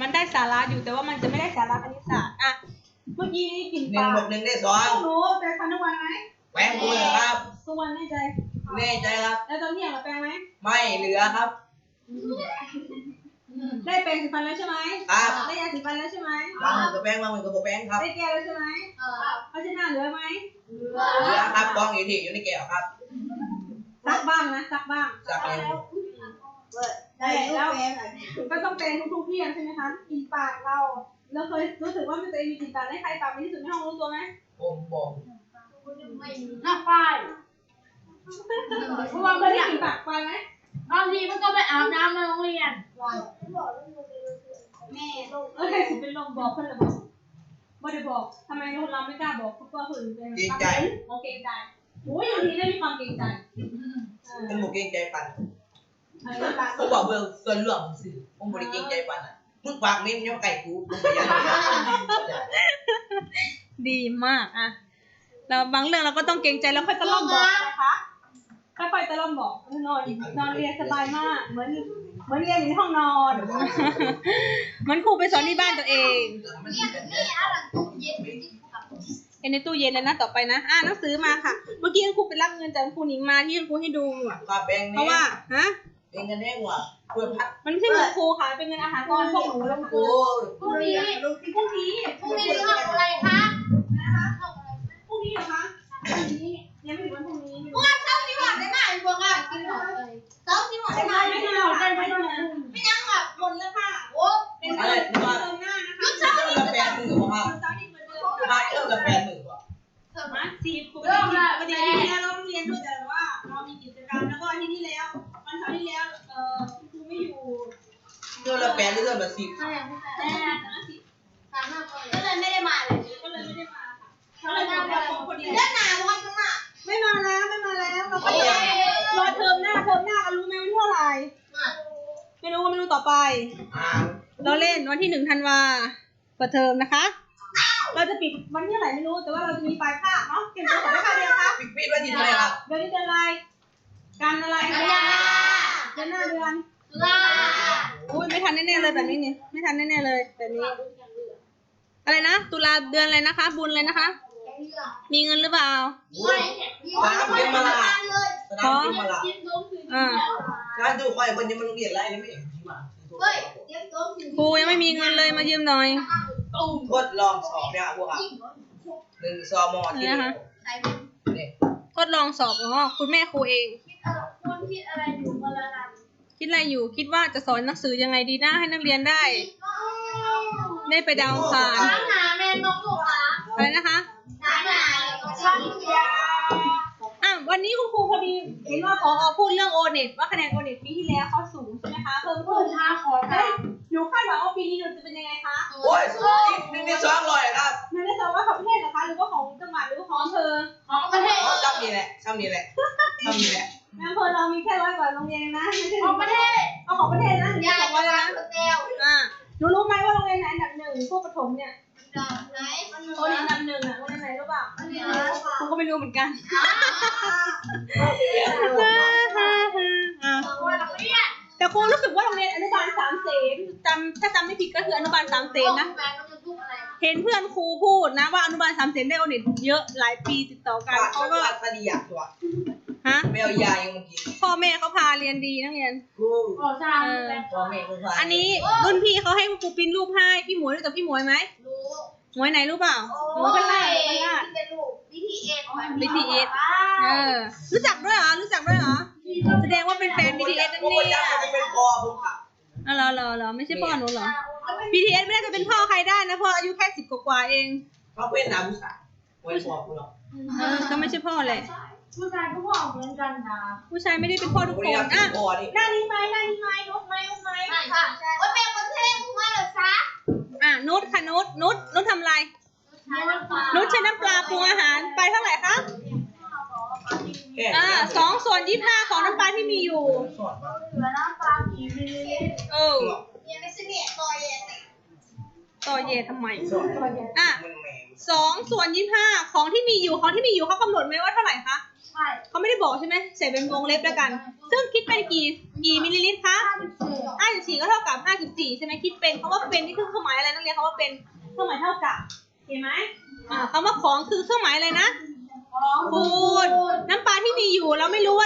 มันได้สาระอยู่แต่ว่ามันจะไม่ได้สาระคณิตศาสตร์อะเมื่อกี้นี่กินหปนึ่งลาบวกหนึ่งได้สองต้องรู้แปลงฟันทุกวันไหมแปลงกูเลยครับ ทุกวันแน่ใจแน่ใจครับ แล้วตอนเที่ยงเราแปลงไหมไม่เหลือครับ ได้แปรงสีฟันแล้วใช่ไหมครับ ได้ยาสีฟันแล้วใช่ไหมบางมือกับแป้งบางมือกับแป้งครับ ได้แก้วแล้วใช่ไหมเออเพราะฉะนั้นเหลือไหมเหลือครับกองอยู่ที่อยู่ในแก้วครับซักบ้างนะซักบ้างจากนี้ ได้แล้วก็ต้องเป็นทุกๆเที่ยงใช่ไหมคะกินปากเราเราเคยรู้สึกว่ามันตัวเองมีกลิ่นปากได้ใครปากเป็นที่สุดในห้องรู้ตัวไหมผมบอกไม่หน้าฝ้ายเพราะว่าเคมันยได้อยากกลิ่นปากไปไหมบางทีมันก็ไปอาบน้ำในโรงเรียนแม่เอ้ยเป็นลมบอกเพื่อนเลยบอกไม่ได้บอกทำไมคนเราไม่กล้าบอกเพราะว่าคนอื่นเป็นเกรงใจโอเคใจโอ้ยอยู่ทีได้มีความเกรงใจเออผมบอกเกรงใจปันเออปา กผมบอกเบื้องส่วนเรื่องของสื่อผมบริเกรงใจปันอะมึงปากเม้มย่อไก่กูมึงไปยังไงดีมากอะเราบางเรื่องเราก็ต้องเกรงใจแล้วค่อยตะล่อมบอกนะคะค่อยๆตะล่อมบอกนอนนอนเรียนสบายมาก เหมือนเหมือนเรียนอยู่ในห้องนอนเหมือนครูไปสอนที่บ้านตัวเองนี่อะไรตู้เย็นที่กับเอ็นในตู้เย็นแล้วนะต่อไปนะอ่าหนังสือมาค่ะ เมื่อกี้คุณครูไปรับเงินจากครูหนิงมาที่ครูให้ดูอะปากแป้งเพนี่ราะว่าฮะ เป็นกันแน่กว่าเพื่อพัดมันไม่ใช่เงินครูค่ะเป็นเงินอาหารกลางวันพวกหนูแล้วค่ะโอ้ยพรุ่งนี้พรุ่งนี้พรุ่งนี้ห้องอะไรคะพรุ่งนี้เหรอคะพรุ่งนี้ยังไม่ถึงวันพรุ่งนี้พวกเช้าที่หวานได้ไหมพวกอะกินหน่อยเลยเช้าที่หวานได้ไหมไม่ได้ไม่ได้ไม่ได้ไม่ยังแบบหมดแล้วค่ะโอ้เป็นเดือนเดือนหน้านะคะเริ่มละแปดหมื่นกว่าครับเช้าที่เดือนเดือนมาเริ่มละแปดหมื่นกว่าเสริมมาสี่ปกติปกติที่แล้วเราเรียนด้วยแต่ว่าเรามีกิจกรรมแล้วก็ที่นี่แล้ววันเสาร์ที่แล้วเอ่อครูไม่อยู่ เริ่มละแปดหรือเริ่มละสิบใช่แต่ใช่ตอนนั้นสิสามห้าคนก็เลยไม่ได้มาเลยก็เลยไม่ได้มาค่ะเขาเลยบอกว่าผมคนเดียวเล่นหนาวันนึงอะไม่มาแล้วไม่มาแล้วเราก็รอรอเทอมหน้าเทอมหน้ากันรู้ไหมวันที่เท่าไหร่ไม่รู้ก็ไม่รู้ต่อไป เราเล่นวันที่หนึ่งธันวาเปิดเทอมนะคะ เราจะปิดวันที่เท่าไหร่ไม่รู้แต่ว่าเราจะมีปลายภาคเนาะเก็บตัวสอบได้ค่าเดียวครับปิดปิดวันที่เท่าไหร่ครับเดือนนี้เดือนอะไรกันอะไรลาเดือนหน้าเดือนตุลา อุ้ยไม่ทันแน่ๆเลยแบบนี้นี่ไม่ทันแน่ๆเลยแบบนี้ อะไรนะตุลาเดือนอะไรนะคะ บุญเลยนะคะ มีเงินหรือเปล่าสนามเกมมาละสนามเกมมาละอ่าการดูคอยคนยังมาโรงเรียนไรนี่ไม่เห็นที่มาเฮ้ยเดี๋ยวตัวถึงครูยังไม่มีเงินเลยมายืมหน่อยทดลองสอบเนี่ยพวกอะหนึ่งซอมอที่นี่ทดลองสอบอ๋อคุณแม่ครูเองคิดอะไรคุณคิดอะไรอยู่กันละกัน คิดอะไรอยู่คิดว่าจะสอนหนังสือยังไงดีนะให้นักเรียนได้ ได้ไปดาวอังคารน้ำหนาแม่นกลูกหลาอะไรนะคะน้ำหนาช่างยาอะวันนี้คุณครูพอดีเห็นว่าพอพูดเรื่องโอเน็ตว่าคะแนนโอเน็ตปีที่แล้วเขาสูงใช่ไหมคะเพิ่มพูขึ้ดนช้าขอเฮ้ทายหนูคาดหวังว่าปีนี้หนูจะเป็นยังไงคะโอ้ยหนึ่งในสองร้อยครับหนูได้สอบว่าของประเทศเหรอคะ หรือว่าของจังหวัดหรือว่าของอำเภอของประเทศซ้ำนี่แหละซ้ำนี่แหละซ้ำนี่แหละในอำเภอเรามีแค่ร้อยกว่าโรงเรียนเองนะไม่ใช่ของประเทศเอาของประเทศนะหนูยาสองร้อยจะแล้วมานะสเตลอ่าหนูรู้ไหมว่าโรงเรียนไหนอันดับหนึ่งพวกประถมเนี่ยไหนมันโรงเรียนอันดับหนึ่งอะโรงเรียนไหนรู้เปล่ามันมีครูก็ไม่รู้เหมือนกันอ่าของวันเรียน แต่ครูรู้สึกว่าโรงเรียนอนุบาลสามเสนจำถ้าจำไม่ผิดก็คืออนุบาลสามเสนนะแฟนมันจะทุกอะไรเห็นเพื่อนครูพูดนะว่าอนุบาลสามเสนได้โอเน็ตเยอะหลายปีติดต่อกันเขาเขาก็ก็สดีอยากตัวฮะไม่เอายายังมากินพ่อแม่เขาพาเรียนดีนักเรียนกูขอทราบแต่พ่อแม่กูพาอันนี้รุ่นพี่เขาให้ครูปริ้นรูปให้พี่หมวยรู้จักพี่หมวยไหมรู้หมวยไหนรู้เปล่าหมวยโอ้เป็นยล่าเป็นล่าที่เป็นลูก BTS BTS เออรู้จักด้วยเหรอรู้จักด้วยเหรอ แสดงว่าเป็นแฟน BTS นั่นผมเนี่อยากยจะเป็นพ่อผมค่ะอ๋อเหรอเหรอเหรอไม่ใช่พ่อหนูเหรอ BTS ไม่น่าจะเป็นพ่อใครได้นะเพราะอายุแค่สิบกว่าๆเองเขาเป็นนาบุษาไว้พ่อกูหรอกเออก็ไม่ใช่พ่อแหละผู้ชายก็บอกเหมือนกันนะผู้ชายไม่ได้เป็นพ่อทุกกูคเรียนกอะพ่อนี่หน้านี้ไหมหน้านี้ไหมนุชไหมนุชไหม ใช่ค่ะโอ้ยแม่ประเทศมึงมาเหรอซะ อะนุชค่ะนุชนุชนุชทำอะไร นุชใช้น้ำปลาปรุงอาหารไปเท่าไหร่คะ แก่ อ่าสองส่ วนยี่ห้าของน้ำปลาที่มีอยู่สอนมาเหลือน้ำปลากี่มิลลิลิตรเออ ยังไม่เสนียตัวเองต่อเย่ทำไมสอนอะมึงแม่สองส่วนยี่ห้าของที่มีอยู่ของที่มีอยู่เขากำหนดไหมว่าเท่าไหร่คะพใช่เขาไม่ได้บอกใช่ไหมใส่เป็นวงเล็บแล้วกัน ซึ่งคิดเป็นกี่กี่มิลลิลิตรคะ ห้าสิบสี่54 ก็เท่ากับ 54 ใช่ไหมคิดเป็นคำว่าเป็นนี่คือเครื่องหมายอะไรนักเรียนคำว่าเป็นเครื่องหมายเท่ากับเห็นไหมอ่าคำว่าของคือเครื่องหมายอะไรนะ คูณน้ำปลาที่มีอยู่เราไม่รู้ว่า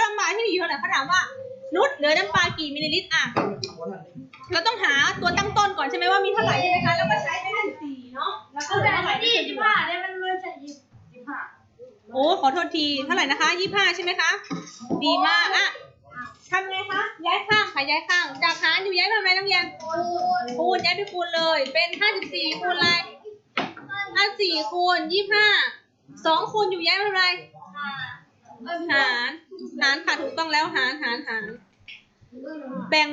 ว่านุชเหลือน้ำปลากี่มิลลิลิตรอะเราต้องหาตัวตั้งต้นก่อนใช่ไหมว่ามีเท่าไหร่ใช่ไหมคะแล้วก็ใช้ไป54เนาะแล้วก็เอาเหลืแต่อเท่าไหร่ที่สิบห้าเนี่ยมันเลยใช่ยี่สิบห้าโอ้ขอโทษทีเท่าไหร่นะคะ25ใช่ไหมคะดีมากอะทำไงคะย้ายข้างค่ะย้ายข้าง จากหารอยู่ย้ายไปทำไมนักเรียนคูณย้ายไปคูณเลย เป็น54คูณอะไร54คูณ25 2คูณอยู่ย้ายไปทำอะไร หารหารค่ะถูกต้องแล้วหารหารหารแบ่ง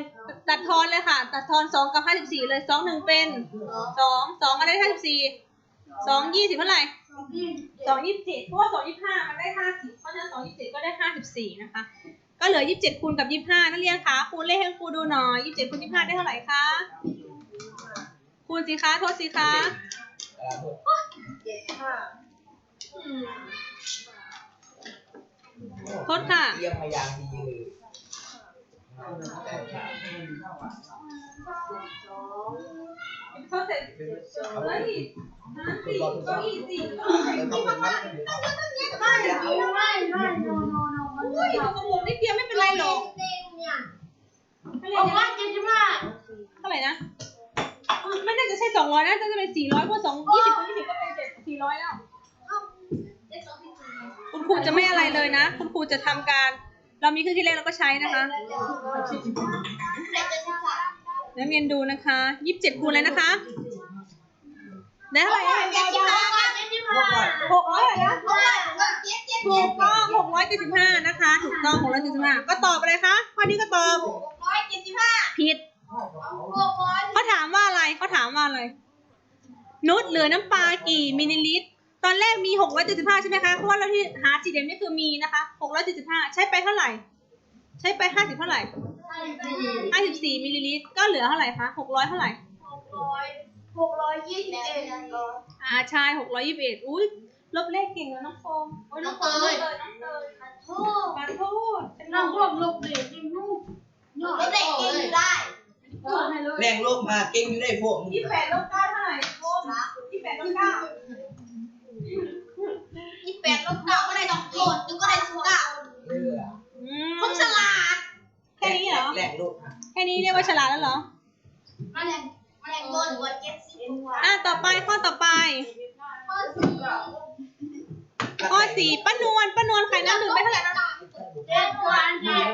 ตัดทอนเลยค่ะ ตัดทอน2กับ54เลย2 1เป็น2 2อะไรได้54 2 20เท่าไหร่2 27เพราะว่า2 25มันได้50เพราะฉะนั้น2 27ก็ได้54นะคะ ก็เหลือ27คูณกับ25นักเรียนคะคูณเลขให้ครูดูหน่อย27คูณ25ได้เท่าไหร่คะคูณสิคะโทษสิคะ โทษค่ะ เยี่ยมมายางดีเลยโทษเสร็จเฮ้ยห้าสี่ก็ยี่สิบก็แล้วก็เป็นมัดอยู่ห้าสิบไม่ไม่ไม่โนโนโนมันอุ้ยตัวกระหมุนนิดเดียวไม่เป็นไรหรอกเอาว่าเจ็ดสิบห้าเท่าไหร่นะ ไม่น่าจะใช่สองร้อยนะน่าจะเป็นสี่ร้อยเพราะสองยี่สิบคูณยี่สิบก็เป็นเจ็ดสี่ร้อยแล้ว คุณครูจะไม่อะไรเลยนะ คุณครูจะทำการ เรามีเครื่องคิดเลขเราก็ใช้นะคะนักเรียนดูนะคะยี่สิบเจ็ดคูณอะไรนะคะ ได้เท่าไหร่นะเจ็ดสิบห้าเจ็ดสิบห้าหกร้อยอะไรนะถูกต้องหกร้อยเจ็ดสิบห้านะคะ ถูกต้องหกร้อยเจ็ดสิบห้าก็ตอบอะไรคะข้อนี้ก็ตอบผิดเขาถามว่าอะไรเขาถามว่าอะไร นุชเหลือน้ำปลากี่มิลลิลิตร ตอนแรกมีหกร้อยเจ็ดสิบห้าใช่ไหมคะเพราะว่าเราที่หาสีแดงนี่คือมีนะคะหกร้อยเจ็ดสิบห้าใช้ไปเท่าไหร่ ใช้ไปห้าสิบเท่าไหร่ห้าสิบสี่มิลลิลิตรก็เหลือเท่าไหร่คะหกร้อยเท่าไหร่หกร้อยยี่สิบเอ็ดอ่าใช่หกร้อยยี่สิบเอ็ดอุ้ยลบเลขเก่งแล้วน้องโฟมโอ้ยน้องโฟมลบเลยน้องเตยโทษขอโทษเป็นน้น้อองงพวกลูกเด็กจริงลูกยอดเด็กกินได้ให้เลยแรงโลกมาเก่งอยู่ได้พวกมึงยี่สิบแปดลบเก้าเท่าไหร่โฟมยี่สิบแปดลบเก้ายี่สิบแป ดลบเก้าก็ได้สองโจทย์นึกก็ได้สิบเก้าเรืออืมผมฉลาดแค่นี้เหรอแรงโลกแค่นี้เรียกว่าฉลาดแล้วเหรอ มาแรงมาแรงโดนกว่าเจ็ดสิบอะต่อไปข้อต่อไป ข้อสี่ข้อสี่ป้านวลป้านวลขายน้ำดื่มไปเท่าไหร่นะเจ็ดวันเจ็ด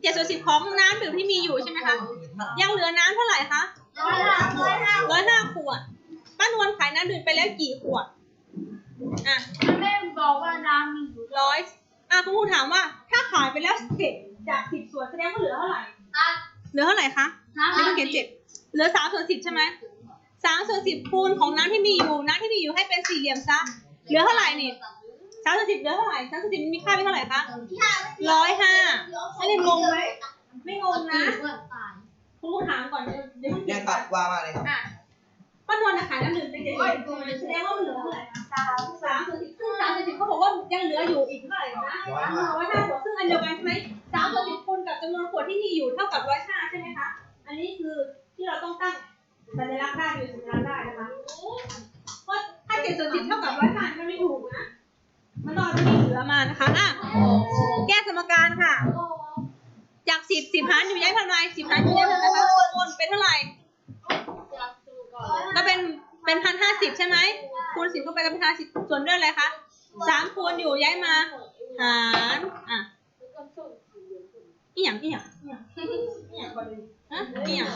เจ็ดส่วนสิบของน้ำดื่มที่มีอยู่ใช่ไหมคะยังเหลือน้ำเท่าไหร่คะร้อยห้าร้อยห้าร้อยห้าขวดป้านวลขายน้ำดื่มไปแล้วกี่ขวด อะแม่บอกว่าน้ำมีอยู่ร้อยอะคุณครูถามว่า ถ้าขายไปแล้วเจ็ดจากสิบส่วนแสดงว่าเหลือเท่าไหร่ตัดเหลือเท่าไหร่คะน้ำไม่ต้องเขียนเจ็ดเหลือสามส่วนสิบใช่ไหมสามส่วนสิบคูณของน้ำที่มีอยู่น้ำที่มีอยู่ให้เป็นสี่เหลี่ยมซะเหลือเท่าไหร่นี่สามส่วนสิบเหลือเท่าไหร่สามส่วนสิบมีค่าเป็นเท่าไหร่คะร้อยห้าไม่ได้งงไหมไม่งงนะคุณครูถามก่อนเดี๋ยวเดี๋ยวเพิ่งแรงตัดว่ามาเลยครับอะ ป้านวลน่ะขายน้ำดื่มไปเจ็ดสิบแสดงว่ามันเหลือเท่าไหร่คะสามสามส่วนสิบซึ่งสามส่วนสิบเขาบอกว่ายังเหลืออยู่อีกเท่าไหร่นะร้อยห้าขวดซึ่งอันเดียวกันใช่ไหมสามส่วนสิบคูณกับจำนวนขวดที่มีอยู่เท่ากับร้อยห้าใช่ไหมคะ อันนี้คือที่เราต้องตั้งสัญลักษณ์ได้หรือสัญลักษณ์ได้นะคะเพราะถ้าเจ็ดส่วนสิบเท่ากับร้อยห้ามันไม่ถูกนะ มันต้องเอาที่เหลือมานะคะอะแก้สมการค่ะ จากสิบสิบหารอยู่ย้ายพันไรสิบหารอยู่ย้ายพันไรคะคูณเป็นเท่าไหร่ ก็เป็นเป็นพันห้าสิบใช่ไหมคูณสิบเข้าไปก็เป็นห้าสิบส่วนด้วยอะไรคะสามคูณอยู่ย้ายมา หารอะอีหยังอีหยังอีหยังอีหยังก่อนเลยฮะอีหยัง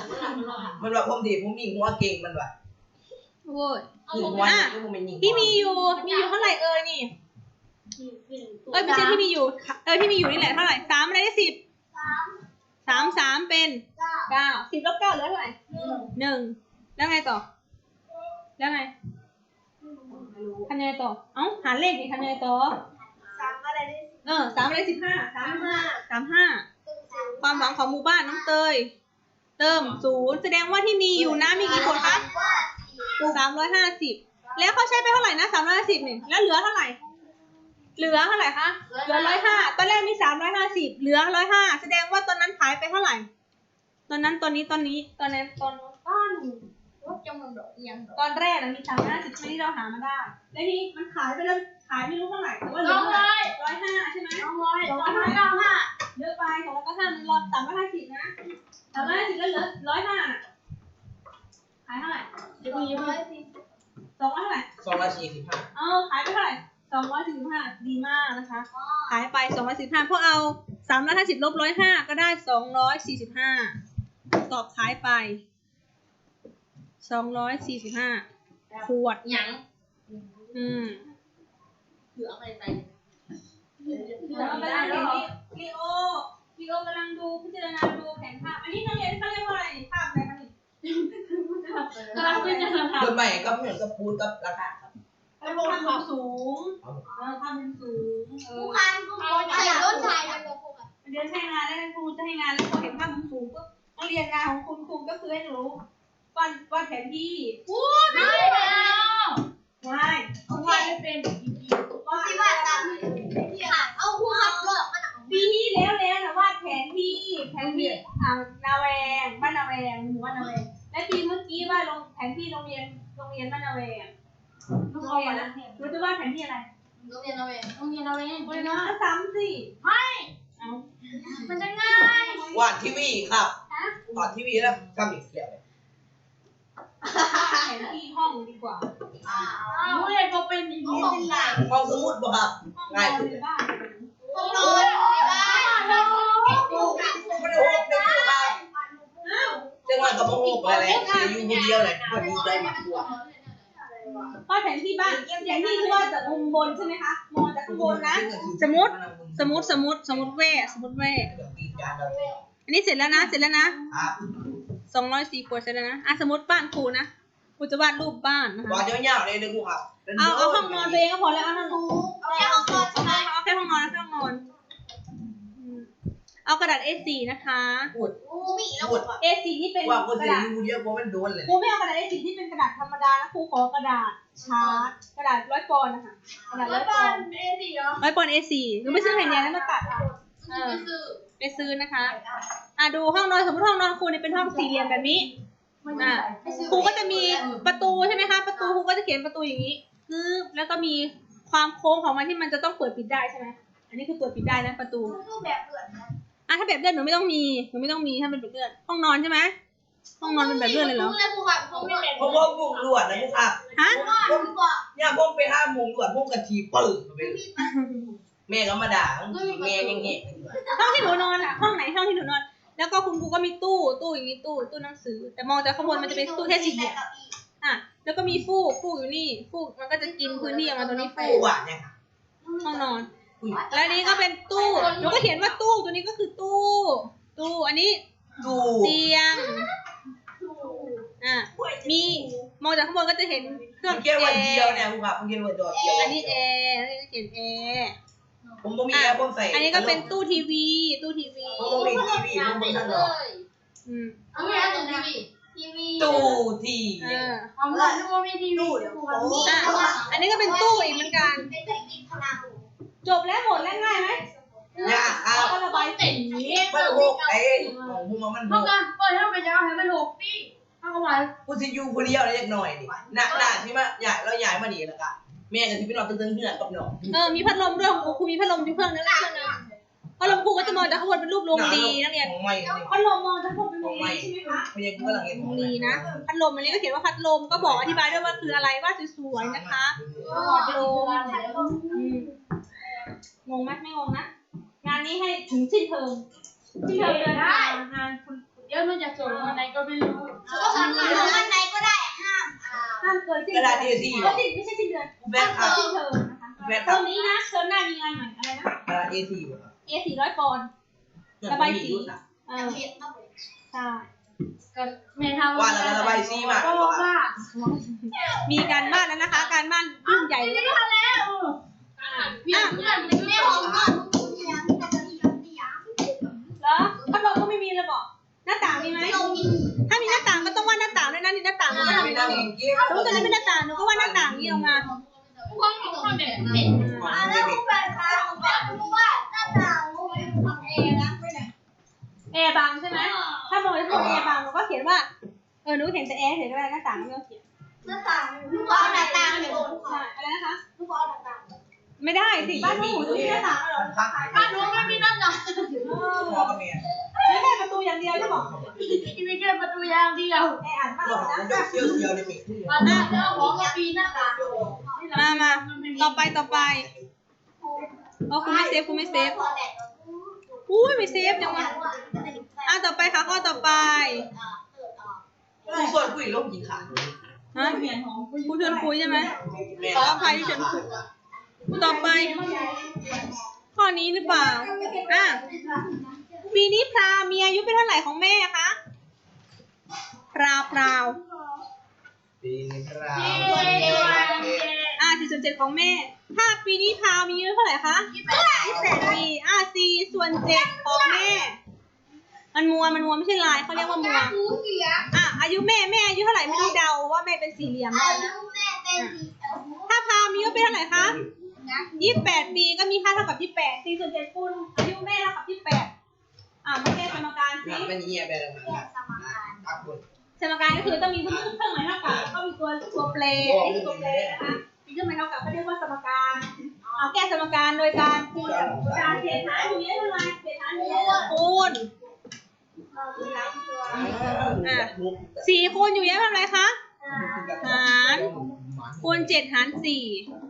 มันว่าผมดีผมมีหัวเก่งมันว่ะโว้ยยิงหัวอะนี่ผมไม่ยิงที่มีอยู่มีอยู่เท่าไหร่เอ่ยนี่เอ้ยไม่ใช่ที่มีอยู่เออที่มีอยู่นี่แหละเท่าไหร่สามอะไรได้สิบสามสามเป็นเก้าสิบลบเก้าเหลือเท่าไหร่หนึ่ง แล้วไงต่อ แล้วไงคะแนนต่อ เอ้า หาเลขดิคะแนนต่อสามอะไรได้เออสามอะไรสิบห้าสามห้าสามห้า ความหวังของหมู่บ้านน้องเตย เติมศูนย์แสดงว่าที่มีอยู่นะมีกี่คนคะสามร้อยห้าสิบ แล้วเขาใช้ไปเท่าไหร่นะสามร้อยห้าสิบเนี่ยแล้วเหลือเท่าไหร่ เหลือเท่าไหร่คะ เหลือร้อยห้า ตอนแรกมีสามร้อยห้าสิบ เหลือร้อยห้า แสดงว่าตอนนั้นขายไปเท่าไหร่ ตอนนั้นตอนนี้ตอนนี้ ตอนนั้นตอนต้น รถจำนวนดอกยังดอกตอนแรกนะมีสามร้อยห้าสิบใช่ไหมที่เราหามาได้ แล้วทีนี้มันขายไปเริ่มขายไม่รู้เท่าไหร่แต่ว่าเหลืสอองเท่าไหร่ร้อยร้อยห้าใช่ไหมสองร้อยสองร้อยเก้าห้าเยอะไปสองร้อยเก้าห้ามันรอสามร้อยห้าสิบนะสามร้อยห้าสิบแล้วเหลือร้อยห้าน่ะขายเท่าไหร่เดี๋ยวมีเดี๋ยวมีสองร้อยเท่าไหร่สองร้อยสี่สิบห้าเอาขายไปเท่าไหร่สองร้อยสี่สิบห้าดีมากนะคะ ขายไปสองร้อยสี่สิบห้าเพราะเอาสามร้อยห้าสิบลบร้อยห้าก็ได้สองร้อยสี่สิบห้าตอบขายไป สองร้อยสี่สิบห้าขวด หยังอืม เหลืออะไรไปเดี๋ยวเรากำลังเห็นลีโอลีโอกำลังดูพิจารณาดูแผนภาพ อันนี้นักเรียนเขาเรียกว่าอะไรภาพอะไรคะนี่กำลังพิจารณาเกิดใหม่ก็เหมือนกับปูนกับราคาครับภาพมุมสูงเออภาพมุมสูงเออพันเอาใส่รถไถเดี๋ยวใช้งานแล้วครูจะให้งานแล้วพอเห็นภาพมุมสูงก็นักเรียนงานของคุณครูก็คือให้หนู วาดวาดแผนที่พูดไม่เอาง่ายเอาไปเป็นวาดที่ว่าตามที่ค่ะเอาหัวขับรถมันปีที่แล้วแล้วนะวาดแผนที่แผนที่อ่านาแวงบ้านนาแวงหมู่บ้านนาแวงและปีเมื่อกี้วาดลงแผนที่โรงเรียนโรงเรียนบ้านนาแวงลูโรกงเอาเรียนแล้นะวหนูจะวาดแผนที่อะไรโรงเรียนเอาเองโรงเรียนเอาเองโรงเรียนก็ซ้ำสิไม่เอามันจะง่ายวาดทีวีครับวาดทีวีแล้วทำอีกเดียวเลย แผนที่ห้องดีกว่าโรงเรียนก็เป็นอีกนิดนึงห้องสมุดบ่ครับห้องง่ายนอนสุดในเลยบ้านห้องนอนในบ้านดูกันมันโหกเป็นผู้ครับอ้าวจังหวะกับโมโหไปเลยจะอยู่คนเดียวเลยคนดีใจมากกว่าวาดแผนที่บ้านแผนที่คือว่าจากมุมบนใช่ไหมคะมองจากข้างบนนะ สมมุติ สมมติ สมมติ สมมติเว่สมมติเว่อันนี้เสร็จแล้วนะ เสร็จแล้วนะครับ สองร้อยสี่ขวดเสร็จแล้วนะอะสมมติบ้านครูนะครูจะวาดรูปบ้านนะวาคะดยาวๆเลยนะครูครับเอาเอาห้องนอนตัวเองก็พอแล้วเอาห้องนอนเอาแค่ห้องนอนใช่ไหมเอาแค่ห้องนอนนะแค่ห้องนอนอืมเอากระดาษ A4 นะคะพูดกูมีแล้วพูด A4 ที่เป็นว่าคนกระจะดาษอยู่เดียวเพราะมันโดนเลยครูไม่เอากระดาษ A4 ที่เป็นกระดาษธรรมดานะครูขอกระดาษชาร์ตกระดาษร้อยปอนด์นะคะกระดาษร้อยปอนด์เอสี่เหรอร้อยปอนด์ A4 หนูไม่ซื้อแผ่นใหญ่แล้วมาตัดอะ เออซื้อไปซื้อนะคะ อะดูห้องนอนสมมติห้องนอนครูเนี่ยเป็นห้องสี่เหลี่ยมแบบนี้อะครูก็จะมีประตูใช่ไหมคะ ประตูครูก็จะเขียนประตูอย่างนี้คือแล้วก็มีความโค้งของมันที่มันจะต้องเปิดปิดได้ใช่ไหมอันนี้คือเปิดปิดได้นะประตูรูปแบบเกิดนะอะถ้าแบบเลื่อนหนูไม่ต้องมีหนูไม่ต้องมีถ้าเป็นแบบเลื่อนห้องนอนใช่ไหมห้องนอนเป็นแบบเลื่อนเลยเหรอกูเลยกูขับกูไม่เป็นเพราะว่ามุงลวดนะครูครับฮะกูบอกเนี่ยผมไปห้ามุงลวดผมกะทีปื้อ แม่ก็มาด่าแม่ยังเงี้ยห้องที่หนูนอนอะห้องไหนห้องที่หนูนอน แล้วก็คุณครูก็มีตู้ตู้อย่างนี้ตู้ตู้หนังสือ แต่มองจากข้างบนมันจะเป็นตู้แค่สี่เหลี่ยมอะแล้วก็มีฟูกฟูกอยู่นี่ ฟูกมันก็จะกินพื้นที่ออกมาตรงนี้ฟูผู้กว่าเนี่ยห้องนอน แล้วอันนี้ก็เป็นตู้หนูก็เขียนว่าตู้ตัวนี้ก็คือตู้ ตู้อันนี้ดูเตียงอะมีมองจากข้างบนก็จะเห็นเครื่มัองนเขียนวันเดียวเนี่ยครูครับมันเขียนวันเดียวอันนี้แอร์อันนี้เขียนแอร์ ผมบ่มีแอร์ผมใส่อันนี้ก็เป็นตู้ทีวี ตู้ทีวี ผมบ่มีทีวีผมบ่ทันหรอกอืมเอาไม่เอาตัวทีวีทีวีตู้ทีเออเอาไม่เอาดูมีทีวีดูครับอะอันนี้ก็เป็นตู้อีกเหมือนกันเป็นเทคนิคพลังจบแล้วหมดแล้วง่ายไหมเนี่ยครัแล้วบก็ระบายสีมันโหกไอ้ของผมมันโหเท่ากกันเปิดให้ไปจะเอาให้มันหกปีเท่ากันไว้กูสิอยู่คนเดียวเล็กน้อยนี่หน้าหน้าที่มาใหญ่เราใหญ่มานี่แล้วก็ แม่ก็สิไปนอนตึงๆเหือนกับน้องเออมีพัดลมด้วยของครูครูมีพัดลมอยู่เครื่องนึงเครื่องนึงพัดลมครูก็จะมองจากข้างบนเป็นรูปดวงดีนักเรียนของใหม่นี่พัดลมมองจากข้างบนเป็นดวงดีใช่ไหมคะพยายามกำลังเห็นดวงดีนะพัดลมอันนี้ก็เขียนว่าพัดลมก็บอกอธิบายด้วยว่าคืออะไรว่าสวยๆนะคะพัดลมอืมงงไหมไม่งงนะงานนี้ให้ถึงสิ้นเทอมสิ้นเทอมเดือนหน้างานคุณเดี๋ยวมันจะส่งวันไหนก็ไม่รู้ก็ทำวันไหนก็ได้ห้ามอ่า ห้ามเกินสิ้นกระเดืดาอษน A4 ก็สิ้นไม่ใช่สิ้นเดือนแม่คห้ารัมบเกินสิ้นเทอมนะคะแม่คเทรัอบ มนี้นะเทอมหน้ามีงานใหม่อะไรนะ กระดาษ A4 บ่ครับ A สี่ร้อยปอนด์ ระบายสี เออเห็นมาเลยใช่ก็แม่ทำว่าแล้วก็ระบายสีมา ก็บอกว่ามีการบ้านแล้วนะคะ การบ้านรุ่นใหญ่เลยไม่ทันแล้วเพื่อนเพื่อนมันแม่ไม่ขออองกก่อนกูเทียมแต่จะมีแบบเตียงแล้วพัดลมก็ไม่มีเลยบอกหน้าต่างมีไหมเรามี มันก็ทำไม่อย่างนั่งนี้เองเกี้ยวสมมติตอนนี้เป็นหน้าต่างหนูก็วาหน้าต่างนี้ออกมาพวกของแบบเป็นอ่าแล้วกูแบบแอร์บังใช่ไหมถ้าโมจะพูดแอร์บังหนูก็เขียนว่าเออหนูเห็นแต่แอร์เห็นอะไรหน้าต่างไม่ต้องเขียนใช่อะไรนะคะไม่ได้สิบ้านหนูหนูมีหน้าต่างแล้วเหรอข้างบ้านหนูไม่มีน้ำหนักพ่อกับแม่ ไม่ใช่ประตูอย่างเดียวใช่ไหมมีแค่ประตูยางเดียวแอร์อ่านมากพ่อเลยมันนะยกเที่ยวเที่ยวในปีบ้านหน้าเจ้าของก็ปีหน้าตามามาต่อไปต่อไปโอ้คุณไม่เซฟคุณไม่เซฟอุ้ยไม่เซฟจังวะอะต่อไปค่ะข้อต่อไปผู้ส่วนคุยลงกินขาฮะคุณชวนคุยใช่ไหมแม่ขออภัยที่ชวนคุยต่อไป ข้อนี้หรือเปล่าอะ ปีนี้พราวมีอายุเป็นเท่าไหร่ของแม่คะพราวพราวปีนี้ครัอะสี่ส่วนเจ็ดของแม่ ถ้าปีนี้พราวมีอายุเท่าไหร่คะยี่สิบแปดปีอะสี่ส่วนเจ็ดของแม่ มันมัวมันมัวไม่ใช่ลายเขาเรียกว่ามัวอะอายุแม่แม่อายุเท่าไหร่ไม่ต้องเดาว่าแม่เป็นสี่เหลี่ยมแล้วนะถ้าพราวมีอายุเป็นเท่าไหร่คะยี่สิบแปดปีก็มีค่าเท่ากับยี่สิบแปดสี่ส่วนเจ็ดคูณอายุแม่เท่ากับยี่สิบแปด อะมาแก้สมการสิมันเหี้ยไปแล้วนะครับคุณสมการก็คือต้องมีทุกเครื่องหมายเท่ากับแล้วก็มีตัวตัวแปรอันนี้คือตัวแปรนะคะมีเครื่องหมายเท่ากับเขาเรียกว่าสมการเอาแก้สมการโดยการคูณกับการเศษหารอยู่เยอะเท่าไหร่เศษหารอยู่เยอะคูณอะสี่คูณอยู่เยอะเท่าไหร่คะหารคูณเจ็ดหารสี่ถ้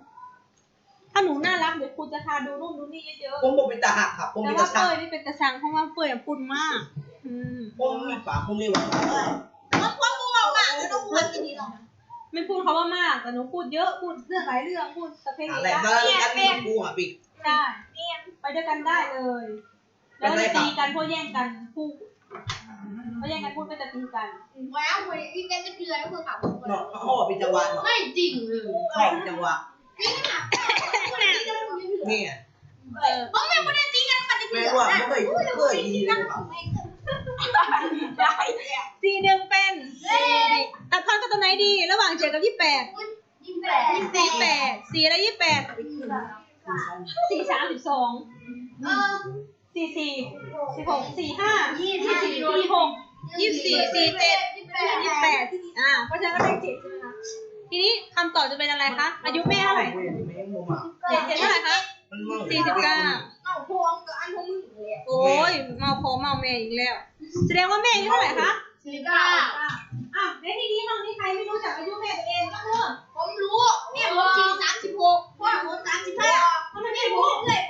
าหนูน่ารักเดี๋ยวครูจะพาดูนู่นดูนี่เยอะผมบอกเป็นตาหักครับผๆมแต่เป็นว่าตาชัเป้งยนี่เป็นตะชังเพราะว่าเป้ยอะปุ่นมาก อืมผมมีปากผมมีหวังไม่พูดเขาว่ามากแต่หนูพูดเยอะพูดเรื่องหลายเรื่องพูดสเปนอะไรได้บ้างกันมีกูอะปีได้ไปด้วยกันได้เลยแล้วจะตีกันเพราะแย่งกันพูดเพราะแย่งกันพูดก็จะตีกันเนาะเขาบอกเป็นจังหวะเนาะไม่จริงเลยเขาเป็นจังหวะนี่ เออแม่ว่าไม่เคยเคยดีเลยครับสี่หนึ่งเป็นตัดทอนกับตัวไหนดีระหว่างเจ็ดกับยี่แปดสี่แปดสี่และยี่แปดสี่สามสิบสองสี่สี่สิบหกสี่ห้ายี่สิบสี่สี่หกยี่สิบสี่สี่เจ็ดยี่แปดอ่าเพราะฉะนั้นก็ได้เจ็ดใช่ไหมคะทีนี้คำตอบจะเป็นอะไรคะอายุแม่เท่าไหร่แม่งมุมอะ เจ็ดเจ็ดเท่าไหร่คะมันมั่งสี่สิบเก้าโอ้ยเมาพอเมาแม่อีกแล้ว แสดงว่าแม่อายุเท่าไหร่คะสี่เก้าอ้าวในที่นี้ห้องนี้ใครไม่รู้จักอายุแม่ตัวเองก็คือผมรู้เมียผมจริงสามสิบหกพ่อผมสามสิบห้าทำไมไม่รู้เลย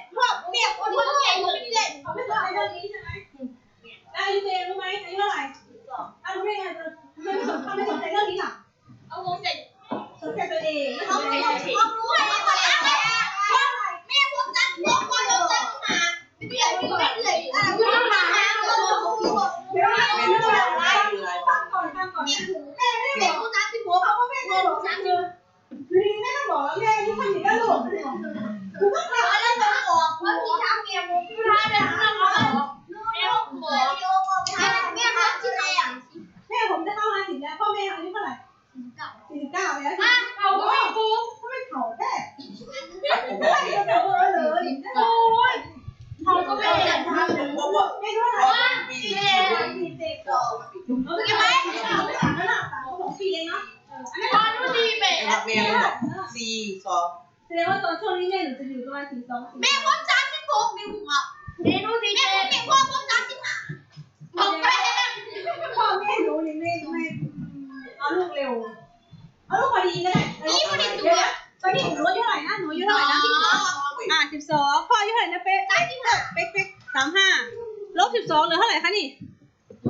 บสิบสองเหลือเท่าไหร่คะนี่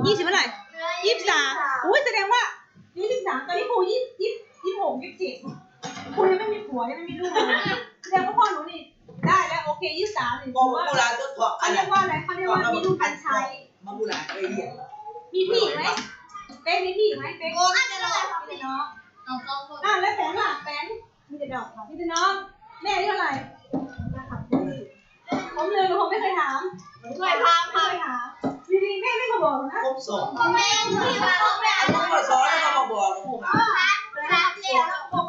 ยี่สิบเท่าไหร่ยี่สิบสามอุ้ยแสดงว่ายี่สิบสามตอนนี้ครูยี่ยี่ยี่หกยี่สิบเจ็ดครูยังไม่มีผัวยังไม่มีลูกเลยแสดงว่าพ่อหนูนี่ได้แล้วโอเคยี่สิบสามนี่บอกว่าโบราณต้นทองอัเขานเรีนั้ยนกว่าอะไรเขาเรียกว่ามีลูกกันชัยมาโบราณไอ้เหี้ยมีพี่อีกไหมเป๊กมีพี่อีกไหมเป๊กโอ้ยจะรอมีแต่น้องเอาสองคนอ่าแล้วแฟนล่ะแฟนมีแต่ดอกมีแต่น้องแม่อายุเท่าไหร่ ผมลืมผมไม่เคยถามช่วยถาไม่เคยถามจริงๆแม่ไม่มาบอกนะผมสองแม่ที่มาพ่อแม่ผมก็สอนแล้วก็มาบอกผมอะทานแล้วบอก